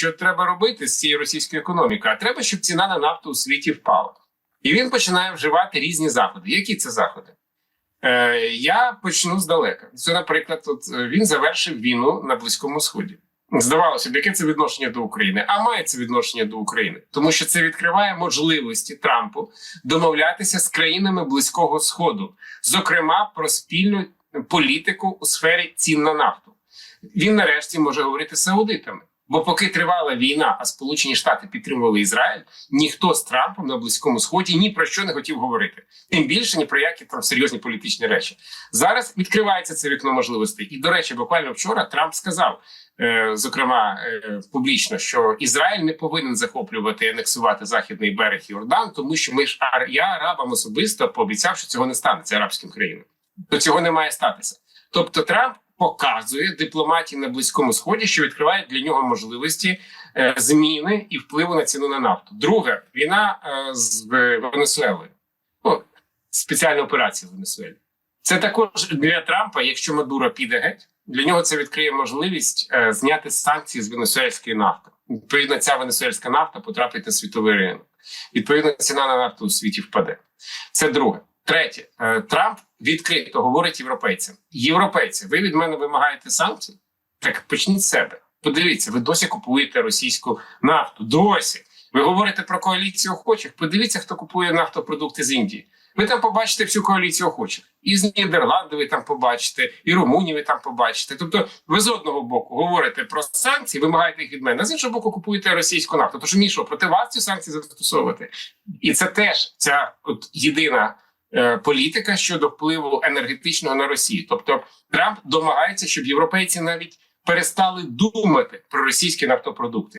що треба робити з цією російською економікою? А треба, щоб ціна на нафту у світі впала. І він починає вживати різні заходи. Які це заходи? Е, я почну здалека. Це, наприклад, от е, він завершив війну на Близькому Сході. Здавалося б, яке це відношення до України? А має це відношення до України, тому що це відкриває можливості Трампу домовлятися з країнами Близького Сходу, зокрема про спільну політику у сфері цін на нафту. Він нарешті може говорити з саудитами. Бо поки тривала війна, а Сполучені Штати підтримували Ізраїль, ніхто з Трампом на близькому сході ні про що не хотів говорити, тим більше ні про які там серйозні політичні речі. Зараз відкривається це вікно можливостей. І до речі, буквально вчора Трамп сказав, е, зокрема е, публічно, що Ізраїль не повинен захоплювати і анексувати західний берег Йордан, тому що ми ж ар- я арабам особисто пообіцяв, що цього не станеться арабським країнам. То цього не має статися. Тобто Трамп показує дипломатії на близькому сході, що відкриває для нього можливості е, зміни і впливу на ціну на нафту. Друге, війна е, з Венесуелою. Ну, спеціальна операція в Венесуелі. Це також для Трампа, якщо Мадуро піде геть, для нього це відкриє можливість е, зняти санкції з венесуельської нафти. Відповідно, ця венесуельська нафта потрапить на світовий ринок. Відповідно, ціна на нафту у світі впаде. Це друге. Третє, Е, Трамп відкрито говорить європейцям: європейці, ви від мене вимагаєте санкцій? Так почніть з себе. Подивіться, ви досі купуєте російську нафту. Досі ви говорите про коаліцію охочих. Подивіться, хто купує нафтопродукти з Індії. Ви там побачите всю коаліцію охочих. І з Нідерланду ви там побачите, і Румунії ви там побачите. Тобто, ви з одного боку говорите про санкції, вимагаєте їх від мене, з іншого боку, купуєте російську нафту. Тож мені що, проти вас ці санкції застосовувати? І це теж ця от єдина політика щодо впливу енергетичного на Росію. Тобто Трамп домагається, щоб європейці навіть перестали думати про російські нафтопродукти.